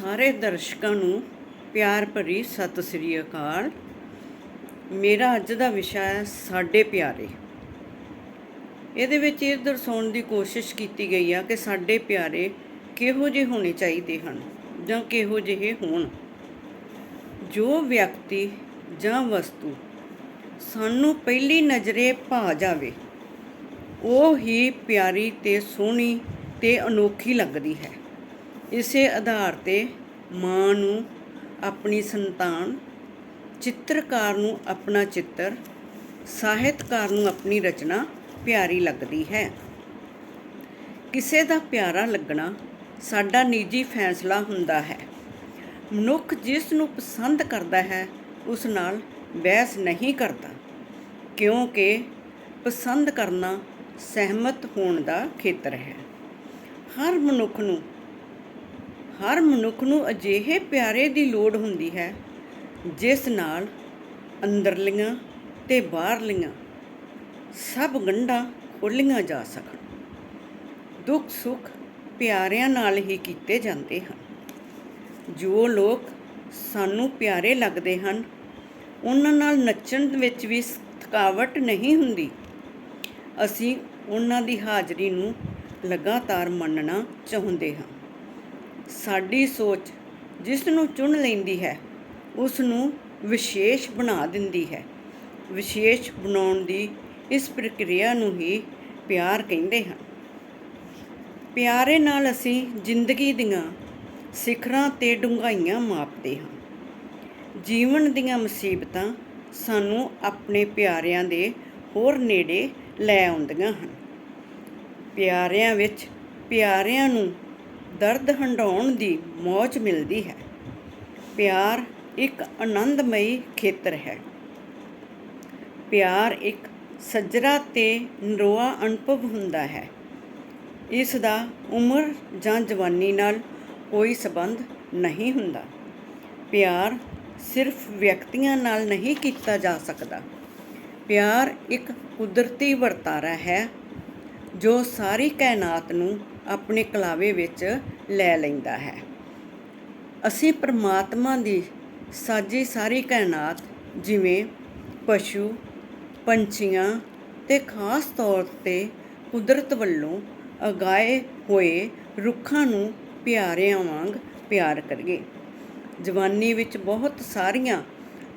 ਸਾਰੇ ਦਰਸ਼ਕਾਂ ਨੂੰ ਪਿਆਰ ਭਰੀ ਸਤਿ ਸ੍ਰੀ ਅਕਾਲ। ਮੇਰਾ ਅੱਜ ਦਾ ਵਿਸ਼ਾ ਹੈ ਸਾਡੇ ਪਿਆਰੇ। ਇਹਦੇ ਵਿੱਚ ਇਹ ਦਰਸਾਉਣ ਦੀ ਕੋਸ਼ਿਸ਼ ਕੀਤੀ ਗਈ ਆ ਕਿ ਸਾਡੇ ਪਿਆਰੇ ਕਿਹੋ ਜਿਹੇ ਹੋਣੇ ਚਾਹੀਦੇ ਹਨ ਜਾਂ ਕਿਹੋ ਜਿਹੇ ਹੋਣ। ਜੋ ਵਿਅਕਤੀ ਜਾਂ ਵਸਤੂ ਸਾਨੂੰ ਪਹਿਲੀ ਨਜ਼ਰੇ ਭਾ ਜਾਵੇ, ਉਹ ਹੀ ਪਿਆਰੀ ਤੇ ਸੋਹਣੀ ਤੇ ਅਨੋਖੀ ਲੱਗਦੀ ਹੈ। ਇਸੇ ਆਧਾਰ ਤੇ ਮਾਂ ਨੂੰ ਆਪਣੀ ਸੰਤਾਨ, ਚਿੱਤਰਕਾਰ ਨੂੰ ਆਪਣਾ ਚਿੱਤਰ, ਸਾਹਿਤਕਾਰ ਨੂੰ ਆਪਣੀ ਰਚਨਾ ਪਿਆਰੀ ਲੱਗਦੀ ਹੈ। ਕਿਸੇ ਦਾ ਪਿਆਰਾ ਲੱਗਣਾ ਸਾਡਾ ਨਿੱਜੀ ਫੈਸਲਾ ਹੁੰਦਾ ਹੈ। ਮਨੁੱਖ ਜਿਸ ਨੂੰ ਪਸੰਦ ਕਰਦਾ ਹੈ, ਉਸ ਨਾਲ ਬਹਿਸ ਨਹੀਂ ਕਰਦਾ, ਕਿਉਂਕਿ ਪਸੰਦ ਕਰਨਾ ਸਹਿਮਤ ਹੋਣ ਦਾ ਖੇਤਰ ਹੈ। ਹਰ ਮਨੁੱਖ ਨੂੰ ਹਰ ਮਨੁੱਖ ਨੂੰ ਅਜਿਹੇ ਪਿਆਰੇ ਦੀ ਲੋੜ ਹੁੰਦੀ ਹੈ, ਜਿਸ ਨਾਲ ਅੰਦਰਲੀਆਂ ਤੇ ਬਾਹਰਲੀਆਂ ਸਭ ਗੰਢਾਂ ਖੋਲੀਆਂ ਜਾ ਸਕਣ। ਦੁੱਖ ਸੁੱਖ ਪਿਆਰਿਆਂ ਨਾਲ ਹੀ ਕੀਤੇ ਜਾਂਦੇ ਹਨ। ਜੋ ਲੋਕ ਸਾਨੂੰ ਪਿਆਰੇ ਲੱਗਦੇ ਹਨ, ਉਹਨਾਂ ਨਾਲ ਨੱਚਣ ਵਿੱਚ ਵੀ ਥਕਾਵਟ ਨਹੀਂ ਹੁੰਦੀ। ਅਸੀਂ ਉਹਨਾਂ ਦੀ ਹਾਜ਼ਰੀ ਨੂੰ ਲਗਾਤਾਰ ਮੰਨਣਾ ਚਾਹੁੰਦੇ ਹਾਂ। ਸਾਡੀ ਸੋਚ ਜਿਸ ਨੂੰ ਚੁਣ ਲੈਂਦੀ ਹੈ ਉਸ ਨੂੰ ਵਿਸ਼ੇਸ਼ ਬਣਾ ਦਿੰਦੀ ਹੈ। ਵਿਸ਼ੇਸ਼ ਬਣਾਉਣ ਦੀ ਇਸ ਪ੍ਰਕਿਰਿਆ ਨੂੰ ਹੀ ਪਿਆਰ ਕਹਿੰਦੇ ਹਨ। ਪਿਆਰੇ ਨਾਲ ਅਸੀਂ ਜ਼ਿੰਦਗੀ ਦੀਆਂ ਸਿਖਰਾਂ ਤੇ ਡੂੰਘਾਈਆਂ ਮਾਪਦੇ ਹਾਂ। ਜੀਵਨ ਦੀਆਂ ਮੁਸੀਬਤਾਂ ਸਾਨੂੰ ਆਪਣੇ ਪਿਆਰਿਆਂ ਦੇ ਹੋਰ ਨੇੜੇ ਲੈ ਆਉਂਦੀਆਂ ਹਨ। ਪਿਆਰਿਆਂ ਵਿੱਚ ਪਿਆਰਿਆਂ ਨੂੰ ਦਰਦ ਹੰਡਾਉਣ ਦੀ ਮੌਜ ਮਿਲਦੀ ਹੈ। ਪਿਆਰ ਇੱਕ ਆਨੰਦਮਈ ਖੇਤਰ ਹੈ। ਪਿਆਰ ਇੱਕ ਸੱਜਰਾ ਤੇ ਨਰੋਆ ਅਨੁਭਵ ਹੁੰਦਾ ਹੈ। ਇਸ ਦਾ ਉਮਰ ਜਾਂ ਜਵਾਨੀ ਨਾਲ ਕੋਈ ਸਬੰਧ ਨਹੀਂ ਹੁੰਦਾ। ਪਿਆਰ ਸਿਰਫ ਵਿਅਕਤੀਆਂ ਨਾਲ ਨਹੀਂ ਕੀਤਾ ਜਾ ਸਕਦਾ। ਪਿਆਰ ਇੱਕ ਕੁਦਰਤੀ ਵਰਤਾਰਾ ਹੈ ਜੋ ਸਾਰੀ ਕਾਇਨਾਤ ਨੂੰ ਆਪਣੇ ਕਲਾਵੇ ਵਿੱਚ ਲੈ ਲੈਂਦਾ ਹੈ। ਅਸੀਂ ਪਰਮਾਤਮਾ ਦੀ ਸਾਜੀ ਸਾਰੀ ਕਾਇਨਾਤ ਜਿਵੇਂ ਪਸ਼ੂ, ਪੰਛੀਆਂ ਤੇ ਖਾਸ ਤੌਰ ਤੇ ਕੁਦਰਤ ਵੱਲੋਂ ਅਗਾਏ ਹੋਏ ਰੁੱਖਾਂ ਨੂੰ ਪਿਆਰਿਆਂ ਵਾਂਗ ਪਿਆਰ ਕਰੀਏ। ਜਵਾਨੀ ਵਿੱਚ ਬਹੁਤ ਸਾਰੀਆਂ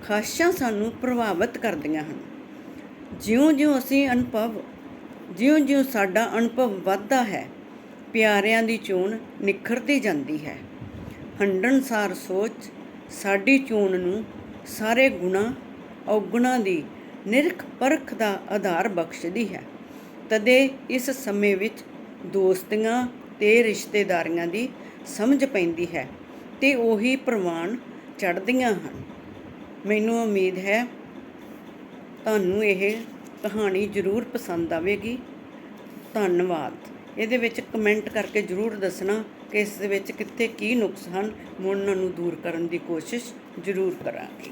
ਖਾਸ਼ਾਂ ਸਾਨੂੰ ਪ੍ਰਭਾਵਿਤ ਕਰਦੀਆਂ ਹਨ। ਜਿਉਂ-ਜਿਉਂ ਅਸੀਂ ਅਨੁਭਵ ਜਿਉਂ-ਜਿਉਂ ਸਾਡਾ ਅਨੁਭਵ ਵੱਧਦਾ ਹੈ, ਪਿਆਰਿਆਂ ਦੀ ਚੋਣ ਨਿਖਰਦੀ ਜਾਂਦੀ ਹੈ। ਹੰਡਣਸਾਰ ਸੋਚ ਸਾਡੀ ਚੋਣ ਨੂੰ ਸਾਰੇ ਗੁਣਾ, ਔਗੁਣਾ ਦੀ ਨਿਰਖ ਪਰਖ ਦਾ ਆਧਾਰ ਬਖਸ਼ਦੀ ਹੈ। ਤਦੇ ਇਸ ਸਮੇਂ ਵਿੱਚ ਦੋਸਤੀਆਂ ਤੇ ਰਿਸ਼ਤੇਦਾਰੀਆਂ ਦੀ ਸਮਝ ਪੈਂਦੀ ਹੈ ਤੇ ਉਹੀ ਪ੍ਰਵਾਨ ਚੜ੍ਹਦੀਆਂ ਹਨ। ਮੈਨੂੰ ਉਮੀਦ ਹੈ ਤੁਹਾਨੂੰ ਇਹ ਕਹਾਣੀ ਜ਼ਰੂਰ ਪਸੰਦ ਆਵੇਗੀ। ਧੰਨਵਾਦ। ਇਹਦੇ ਵਿੱਚ ਕਮੈਂਟ ਕਰਕੇ ਜ਼ਰੂਰ ਦੱਸਣਾ ਕਿ ਇਸ ਦੇ ਵਿੱਚ ਕਿੱਥੇ ਕੀ ਨੁਕਸ ਹਨ। ਮੈਂ ਉਹਨਾਂ ਨੂੰ ਦੂਰ ਕਰਨ ਦੀ ਕੋਸ਼ਿਸ਼ ਜ਼ਰੂਰ ਕਰਾਂਗੀ।